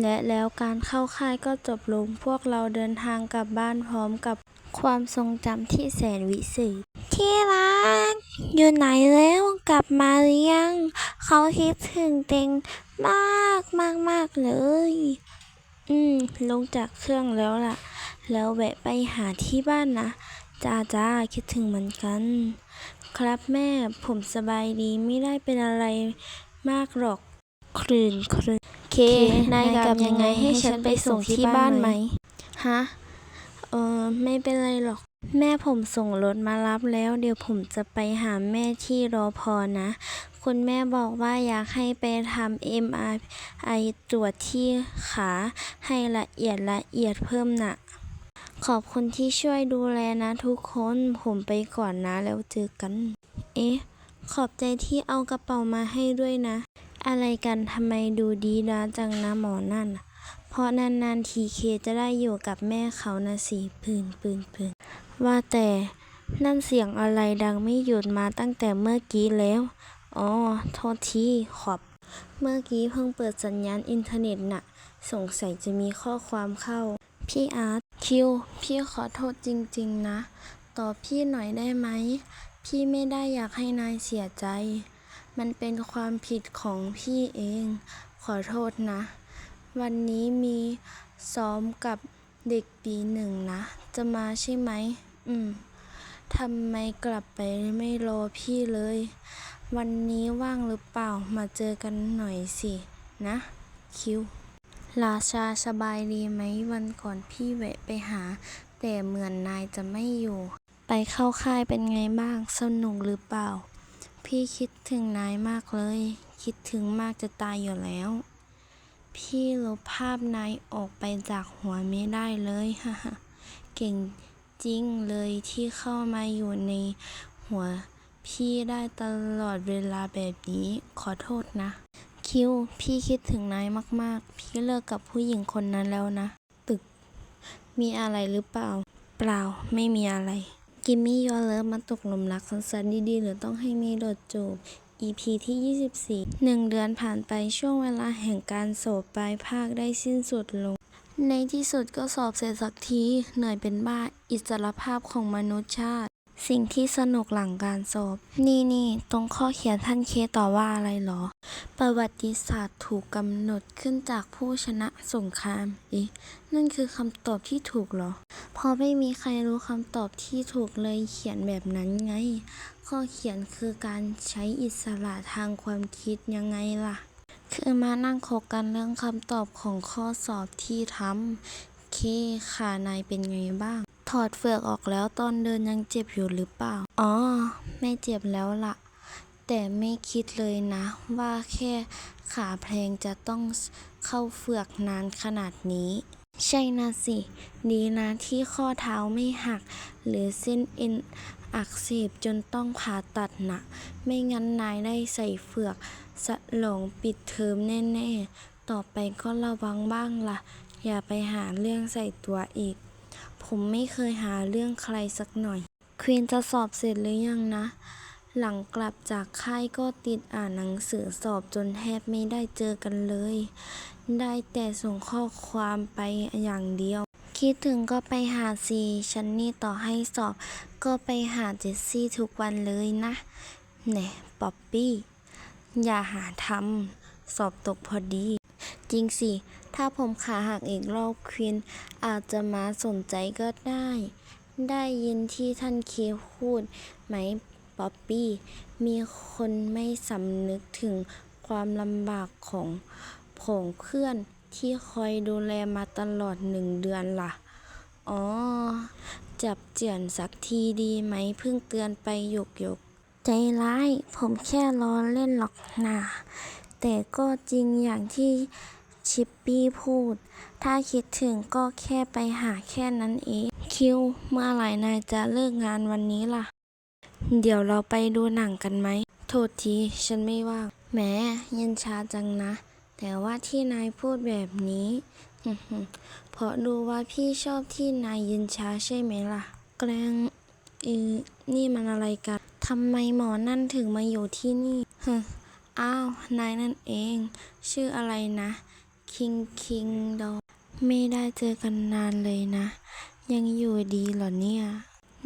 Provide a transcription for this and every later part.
และแล้วการเข้าค่ายก็จบลง พวกเราเดินทางกลับบ้านพร้อมกับความทรงจำที่แสนวิเศษ ที่รัก อยู่ไหนแล้วกลับมาหรือยัง เขาคิดถึงเต็งมากมากมากเลย อืม ลงจากเครื่องแล้วล่ะ แล้วแวะไปหาที่บ้านนะ จ้าจ้าคิดถึงเหมือนกัน ครับแม่ผมสบายดีไม่ได้เป็นอะไรมากหรอก คลื่นคลื่นเค นายกลับยังไงให้ฉันไปส่งที่บ้านไหม ฮะ เออไม่เป็นไรหรอก แม่ผมส่งรถมารับแล้ว เดี๋ยวผมจะไปหาแม่ที่รอพอนะ คุณแม่บอกว่าอยากให้ไปทำ MRI ตรวจที่ขาให้ละเอียดละเอียดเพิ่มน่ะ ขอบคุณที่ช่วยดูแลนะทุกคน ผมไปก่อนนะแล้วเจอกัน เอ๊ะ ขอบใจที่เอากระเป๋ามาให้ด้วยนะ อะไรกันทำไมดูดีด้าจังนะหมอนั่น เพราะนานๆทีเคจะได้อยู่กับแม่เขานะสิปืนปืนปืนว่าแต่นั่นเสียงอะไรดังไม่หยุดมาตั้งแต่เมื่อกี้แล้ว อ๋อ โทษทีขอบ เมื่อกี้เพิ่งเปิดสัญญาณอินเทอร์เน็ตน่ะ สงสัยจะมีข้อความเข้า พี่อาร์ตคิว พี่ขอโทษจริงๆนะตอบพี่หน่อยได้ไหม พี่ไม่ได้อยากให้นายเสียใจ มันเป็นความผิดของพี่เอง ขอโทษนะ วันนี้มีซ้อมกับเด็กปีหนึ่งนะ จะมาใช่ไหม อืมทำไมกลับไปไม่รอพี่เลย วันนี้ว่างหรือเปล่า มาเจอกันหน่อยสิ นะ คิว ราชาสบายดีไหม วันก่อนพี่แวะไปหา แต่เหมือนนายจะไม่อยู่ ไปเข้าค่ายเป็นไงบ้าง สนุกหรือเปล่า พี่คิดถึงนายมากเลย คิดถึงมากจะตายอยู่แล้ว พี่ลบภาพนายออกไปจากหัวไม่ได้เลยฮ่าเก่งจริงเลยที่เข้ามาอยู่ในหัวพี่ได้ตลอดเวลาแบบนี้ ขอโทษนะ คิว พี่คิดถึงนายมาก ๆ พี่เลิกกับผู้หญิงคนนั้นแล้วนะ ตึก มีอะไรหรือเปล่า เปล่า ไม่มีอะไร กิมมี่ยอเลิฟมาตกหลุมรักสั้นๆดีๆ หรือต้องให้มีโดดจูบ EP ที่ 24หนึ่งเดือนผ่านไปช่วงเวลาแห่งการสอบปลายภาคได้สิ้นสุดลง ในที่สุดก็สอบเสร็จสักที เหนื่อยเป็นบ้า อิสรภาพของมนุษยชาติ สิ่งที่สนุกหลังการสอบ นี่นี่ตรงข้อเขียนท่านเคต่อว่าอะไรหรอ ประวัติศาสตร์ถูกกำหนดขึ้นจากผู้ชนะสงครามเอ๊ะนั่นคือคำตอบที่ถูกเหรอพราะไม่มีใครรู้คำตอบที่ถูกเลยเขียนแบบนั้นไง ข้อเขียนคือการใช้อิสระทางความคิดยังไงล่ะ คือมานั่งคบกันเรื่องคำตอบของข้อสอบที่ทำเคขานายเป็นไงบ้าง ถอดเฟือกออกแล้วตอนเดินยังเจ็บอยู่หรือเปล่า อ๋อ ไม่เจ็บแล้วล่ะ แต่ไม่คิดเลยนะ ว่าแค่ขาแพลงจะต้องเข้าเฟือกนานขนาดนี้ ใช่นะสิ ดีนะที่ข้อเท้าไม่หัก หรือเส้นเอ็นอักเสบจนต้องผ่าตัดนะไม่งั้นนายได้ใส่เฟือกสลงปิดเทอมแน่ ๆ ต่อไปก็ระวังบ้างล่ะ อย่าไปหาเรื่องใส่ตัวอีก ผมไม่เคยหาเรื่องใครสักหน่อย ควีนจะสอบเสร็จหรือยังนะ หลังกลับจากค่ายก็ติดอ่านหนังสือสอบจนแทบไม่ได้เจอกันเลย ได้แต่ส่งข้อความไปอย่างเดียว คิดถึงก็ไปหาซีฉันนี่ต่อให้สอบ ก็ไปหาเจสซี่ทุกวันเลยนะแหน่ป๊อปปี้ อย่าหาทำสอบตกพอดี จริงสิ ถ้าผมขาหักอีกรอบควีนอาจจะมาสนใจก็ได้ ได้ยินที่ท่านเคพูดไหมป๊อปปี้ มีคนไม่สำนึกถึงความลำบากของผงเพื่อนที่คอยดูแลมาตลอดหนึ่งเดือนล่ะ อ๋อ จับเจียนสักทีดีไหมเพิ่งเตือนไปหยกหยก ใจร้าย ผมแค่ล้อเล่นหรอกนะแต่ก็จริงอย่างที่ ชิปปี้พูด ถ้าคิดถึงก็แค่ไปหาแค่นั้นเอง คิว เมื่อไหร่นายจะเลิกงานวันนี้ล่ะ เดี๋ยวเราไปดูหนังกันไหม โทษที ฉันไม่ว่าง แหมเย็นชาจังนะ แต่ว่าที่นายพูดแบบนี้ เพราะดูว่าพี่ชอบที่นายเย็นชาใช่ไหมล่ะ แกล้งเออนี่มันอะไรกัน ทำไมหมอนั่นถึงมาอยู่ที่นี่ฮึอ้าว นายนั่นเอง ชื่ออะไรนะ คิงคิงดองไม่ได้เจอกันนานเลยนะ ยังอยู่ดีเหรอเนี่ย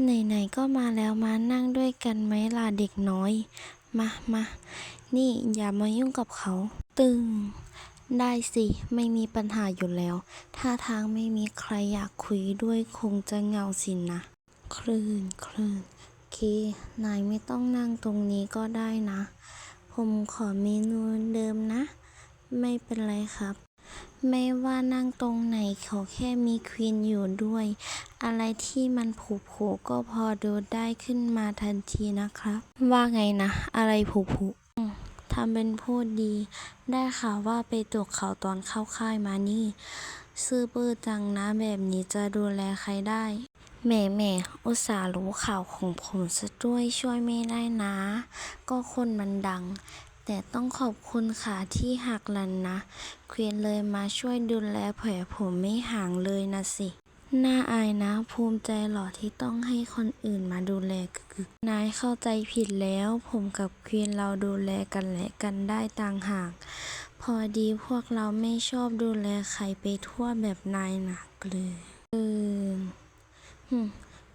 ไหนๆก็มาแล้วมานั่งด้วยกันไหมล่ะเด็กน้อย มามานี่อย่ามายุ่งกับเขา ตึง ได้สิ ไม่มีปัญหาอยู่แล้ว ถ้าทางไม่มีใครอยากคุยด้วยคงจะเหงาสินนะ คลื่นคลื่นเค นายไม่ต้องนั่งตรงนี้ก็ได้นะ ผมขอเมนูเดิมนะ ไม่เป็นไรครับ ไม่ว่านั่งตรงไหนเขอแค่มีควีนอยู่ด้วย อะไรที่มันผุผุก็พอดูได้ขึ้นมาทันทีนะครับ ว่าไงนะ อะไรผุผุทำเป็นพูดดี ได้ข่าวว่าไปตกเขาตอนเข้าค่ายมานี่ ซื่อบื้อจังนะแบบนี้จะดูแลใครได้แหม่แหม่อุตส่าห์รู้ข่าวของผมซะด้วยช่วยไม่ได้นะ ก็คนมันดัง แต่ต้องขอบคุณค่ะที่หักหลันนะ เควียนเลยมาช่วยดูแลแผลผมไม่ห่างเลยนะสิ น่าอายนะ ภูมิใจหรอที่ต้องให้คนอื่นมาดูแลกึกนายเข้าใจผิดแล้ว ผมกับควีนเราดูแลกันและกันได้ต่างหาก พอดีพวกเราไม่ชอบดูแลใครไปทั่วแบบนายหนักเลยเออ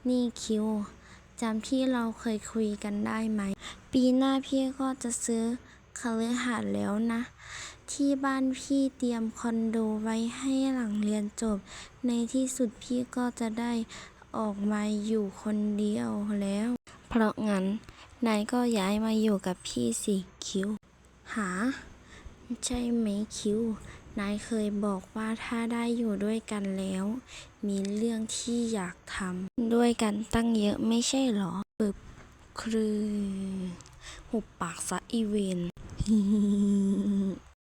นี่คิวจำที่เราเคยคุยกันได้ไหม ปีหน้าพี่ก็จะซื้อ คฤหาสน์แล้วนะ ที่บ้านพี่เตรียมคอนโดไว้ให้หลังเรียนจบ ในที่สุดพี่ก็จะได้ออกมาอยู่คนเดียวแล้ว เพราะงั้น นายก็ย้ายมาอยู่กับพี่สิคิวหา ใช่ไหมคิวนายเคยบอกว่าถ้าได้อยู่ด้วยกันแล้ว มีเรื่องที่อยากทำด้วยกันตั้งเยอะไม่ใช่หรอปึบครือหุบปากซะอีเวน 嘿嘿嘿嘿